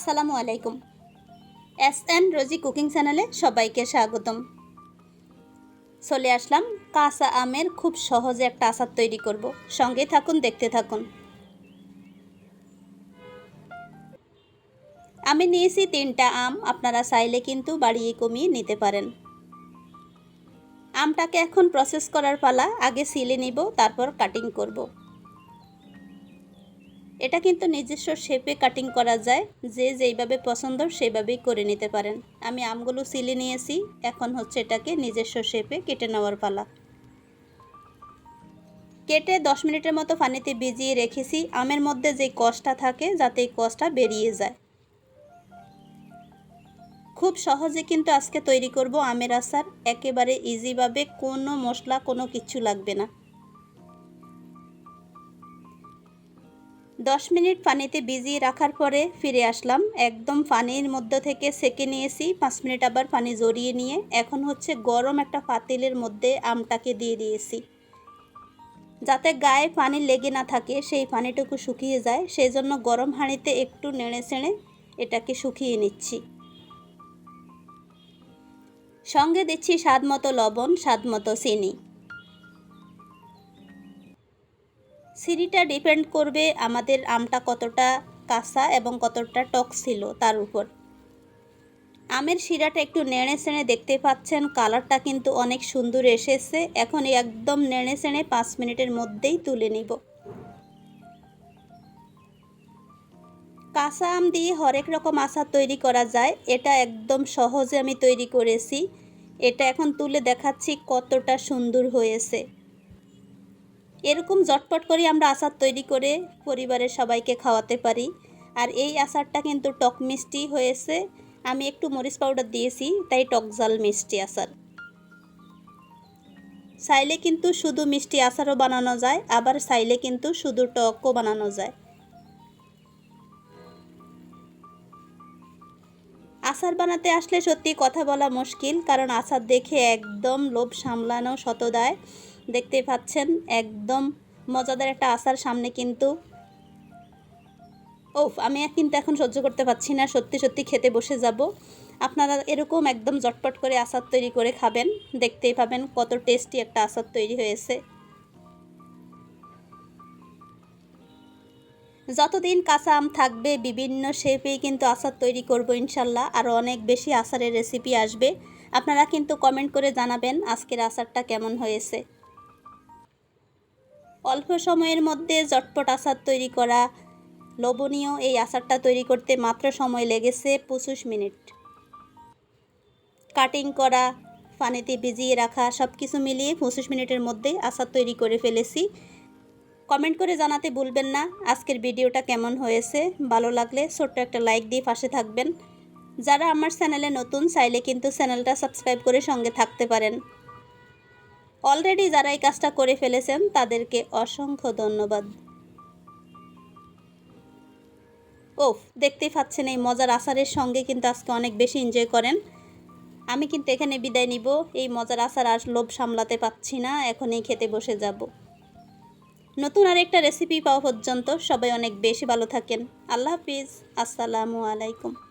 আসসালামু আলাইকুম। S N রোজি cooking চ্যানেলে সবাইকে স্বাগতম। চলে আসলাম কাঁচা আমের খুব সহজে একটা আচার তৈরি করব। সঙ্গে থাকুন, দেখতে থাকুন। আমি নিয়েছি তিনটা আম, আপনারা চাইলে কিন্তু বাড়িয়ে কমিয়ে নিতে পারেন। আমটাকে এখন প্রসেস করার পালা, আগে সিলে নিব, তারপর কাটিং করব। এটা কিন্তু নিজস্ব শেপে কাটিং করা যায়। যে যেইভাবে পছন্দ সেইভাবেই করে নিতে পারেন। আমি আমগুলো সিলে নিয়েছি। এখন হচ্ছে এটাকে নিজস্ব শেপে কেটে নেওয়ার পালা। কেটে দশ মিনিটের মতো পানিতে ভিজিয়ে রেখেছি। আমের মধ্যে যে কষটা থাকে, যাতে এই কষটা বেরিয়ে যায়। খুব সহজে কিন্তু আজকে তৈরি করব আমের আচার। একেবারে ইজিভাবে কোনো মশলা, কোনো কিছু লাগবে না। দশ মিনিট পানিতে ভিজিয়ে রাখার পরে ফিরে আসলাম। একদম পানির মধ্যে থেকে সেকে নিয়েছি। পাঁচ মিনিট আবার পানি জড়িয়ে নিয়ে এখন হচ্ছে গরম একটা পাতিলের মধ্যে আমটাকে দিয়ে দিয়েছি। যাতে গায়ে পানি লেগে না থাকে, সেই পানিটুকু শুকিয়ে যায়। সেই জন্য গরম হাঁড়িতে একটু নেড়ে চেড়ে এটাকে শুকিয়ে নিচ্ছি। সঙ্গে দিচ্ছি স্বাদ মতো লবণ, স্বাদ মতো চিনি। সিঁড়িটা ডিপেন্ড করবে আমাদের আমটা কতটা কাঁচা এবং কতটা টক ছিল তার উপর। আমের শিরাটা একটু নেড়ে চেড়ে দেখতে পাচ্ছেন, কালারটা কিন্তু অনেক সুন্দর এসেছে। এখন একদম নেড়ে চেড়ে পাঁচ মিনিটের মধ্যেই তুলে নিব। কাঁচা আম দিয়ে হরেক রকম আচার তৈরি করা যায়। এটা একদম সহজে আমি তৈরি করেছি। এটা এখন তুলে দেখাচ্ছি কতটা সুন্দর হয়েছে। এরকম জটপট করে আমরা আচার তৈরি করে পরিবারের সবাইকে খাওয়াতে পারি। আর এই আচারটা কিন্তু টক মিষ্টি হয়েছে। আমি একটু মরিচ পাউডার দিয়েছি, তাই টক জাল মিষ্টি আচার। চাইলে কিন্তু শুধু মিষ্টি আচারও বানানো যায়, আবার চাইলে কিন্তু শুধু টকও বানানো যায়। আচার বানাতে আসলে সত্যি কথা বলা মুশকিল, কারণ আচার দেখে একদম লোভ সামলানো শতদায় দেখতে পাচ্ছেন, একদম মজাদার একটা আচার সামনে কিন্তু ওফ, আমি কিন্তু এখন সহ্য করতে পারছি না, সত্যি সত্যি খেতে বসে যাব। আপনারা এরকম একদম জটপট করে আচার তৈরি করে খাবেন, দেখতেই পাবেন কত টেস্টি একটা আচার তৈরি হয়েছে। যতদিন কাঁচা আম থাকবে, বিভিন্ন শেপেই কিন্তু আচার তৈরি করব ইনশাল্লাহ আরও অনেক বেশি আচারের রেসিপি আসবে। আপনারা কিন্তু কমেন্ট করে জানাবেন আজকের আচারটা কেমন হয়েছে। অল্প সময়ের মধ্যে জটপট আচার তৈরি করা। লোভনীয় এই আচারটা তৈরি করতে মাত্র সময় লেগেছে পঁচিশ মিনিট। কাটিং করা, পানিতে ভিজিয়ে রাখা সব কিছু মিলিয়ে পঁচিশ মিনিটের মধ্যে আচার তৈরি করে ফেলেছি। কমেন্ট করে জানাতে ভুলবেন না, আজকের ভিডিওটা কেমন হয়েছে? ভালো লাগলে ছোট্ট একটা লাইক দিয়ে পাশে থাকবেন। যারা আমার চ্যানেলে নতুন, চাইলে কিন্তু চ্যানেলটা সাবস্ক্রাইব করে সঙ্গে থাকতে পারেন। অলরেডি যারা এই কাজটা করে ফেলেছেন, তাদেরকে অসংখ্য ধন্যবাদ। ওফ, দেখতেই পাচ্ছেন এই মজার আচারের সঙ্গে কিন্তু আজকে অনেক বেশি এনজয় করেন। আমি কিন্তু এখানে বিদায় নিব। এই মজার আচার আর লোভ সামলাতে পাচ্ছি না। এখনই খেতে বসে যাব। নতুন আর একটা রেসিপি পাওয়া পর্যন্ত সবাই অনেক বেশি ভালো থাকেন। আল্লাহ হাফিজ। আসসালামু আলাইকুম।